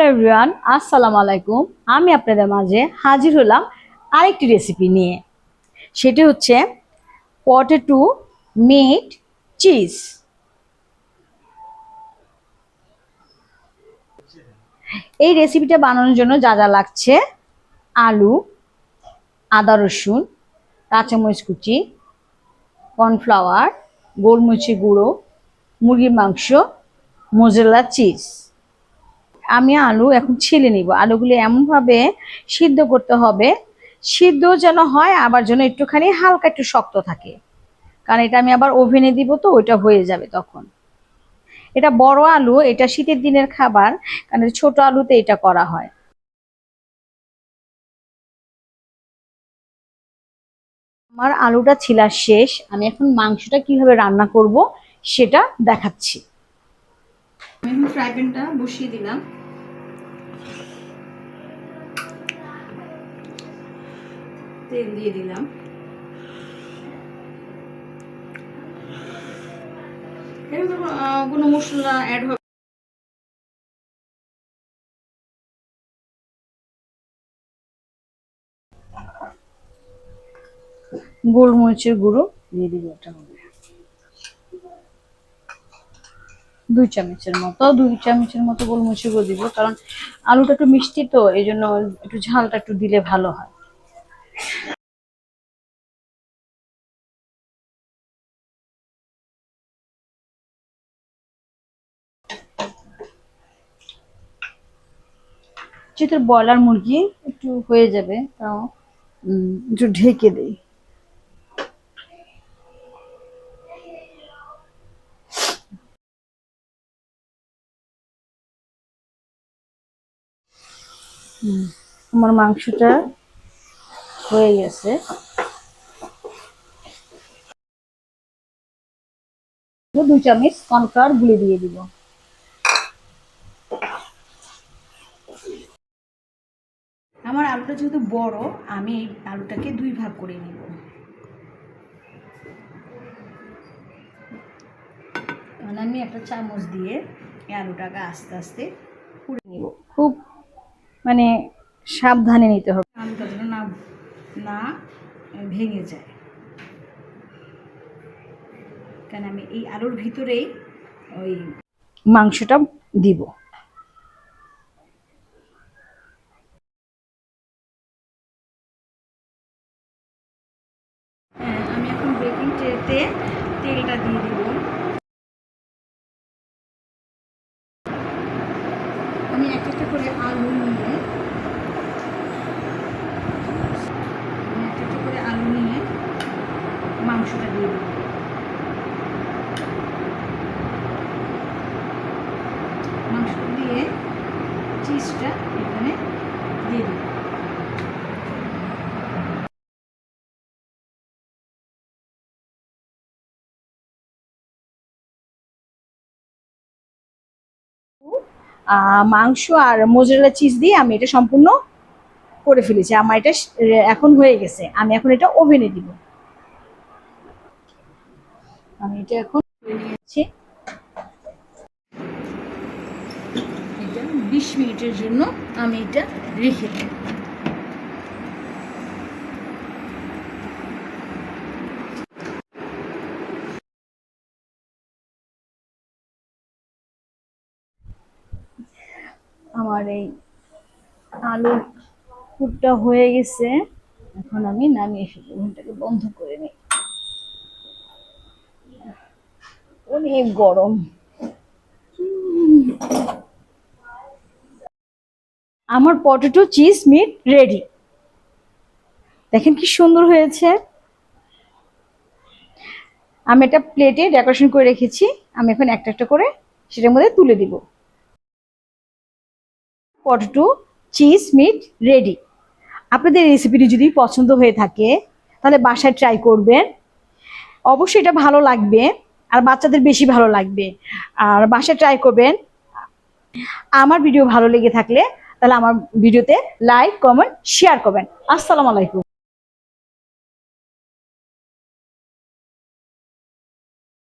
Hello everyone, আসসালামু আলাইকুম। আমি আপনাদের মাঝে হাজির হলাম আরেকটি রেসিপি নিয়ে। সেটি হচ্ছে পটেটো মিট চিজ এই রেসিপিটা বানানোর জন্য যা যা লাগছে, আলু, আদা রসুন, কাঁচামরিচ কুচি কর্নফ্লাওয়ার গোলমরিচের গুঁড়ো, মুরগির মাংস মোজেলা চিজ আমি আলু এখন ছিলে নিব। আলুগুলি এমনভাবে সিদ্ধ করতে হবে, সিদ্ধ যেন হয় আবার যেন একটুখানি হালকা একটু শক্ত থাকে। কারণ এটা আমি আবার ওভেনে দিব তো, ওইটা হয়ে যাবে তখন। এটা বড় আলু, এটা শীতের দিনের খাবার, কারণ ছোট আলুতে এটা করা হয়। আমার আলুটা ছিলা শেষ, আমি এখন মাংসটা কীভাবে রান্না করব সেটা দেখাচ্ছি। আমি এখন ফ্রাই প্যানটা বসিয়ে দিলাম। তেল দিয়ে দিলাম। এর ভিতরে আহ, কোনো মশলা অ্যাড হবে? গোলমরিচের গুঁড়ো দিয়ে দিব ওটা হবে দুই চামচের মতো, দুই চামচের মতো গোলমরিচের গুঁড়ো দিব, কারণ আলুটা একটু মিষ্টি তো এই জন্য একটু ঝালটা একটু দিলে ভালো হয়। যেহেতু ব্রয়লার মুরগি একটু হয়ে যাবে, তাও একটু ঢেকে দেই। আমার মাংসটা হয়ে গেছে। দুই চামচ কর্নফ্লাওয়ার গুলে দিয়ে দিব। আমার আলুটা যেহেতু বড় আমি এই আলুটাকে দুই ভাগ করে নিব। মানে আমি একটা চামচ দিয়ে এই আলুটাকে আস্তে আস্তে পুড়ে নিব। খুব মানে সাবধানে নিতে হবে। যেন না না ভেঙে যায়। কারণ আমি এই আলুর ভিতরেই ওই মাংসটা দিব। হ্যাঁ আমি এখন বেকিং ট্রেতে তেলটা দিয়ে দিব আমি একটা একটা করে আলু নিয়ে আমি একটা একটা করে আলু নিয়ে মাংসটা দিয়ে দেবো মাংসটা দিয়ে চিজটা এখানে দিয়ে আহ, মাংস আর মোজারেলা চিজ দিয়ে আমি এটা সম্পূর্ণ করে ফেলেছি। আমার এটা এখন হয়ে গেছে। আমি এখন এটা ওভেনে দিব। আমি এটা এখন নিয়েছি এটা বিশ মিনিটের জন্য আমি এটা রেখে দেব। আমার এই আলুর পুরটা হয়ে গেছে। এখন আমি নামিয়ে ফেলি ওভেনটাকে বন্ধ করে নিই। অনেক গরম। আমার পটেটো চিজ মিট রেডি দেখেন কি সুন্দর হয়েছে। আমি একটা প্লেটে ডেকোরেশন করে রেখেছি। আমি এখন একটা একটা করে সেটার মধ্যে তুলে দিব। পটেটো চিজ মিট রেডি আপনাদের রেসিপিটি যদি পছন্দ হয়ে থাকে, তাহলে বাসায় ট্রাই করবেন। অবশ্যই এটা ভালো লাগবে, আর বাচ্চাদের বেশি ভালো লাগবে। আর বাসায় ট্রাই করবেন। আমার ভিডিও ভালো লেগে থাকলে তাহলে আমার ভিডিওতে লাইক কমেন্ট শেয়ার করবেন। আসসালামু আলাইকুম।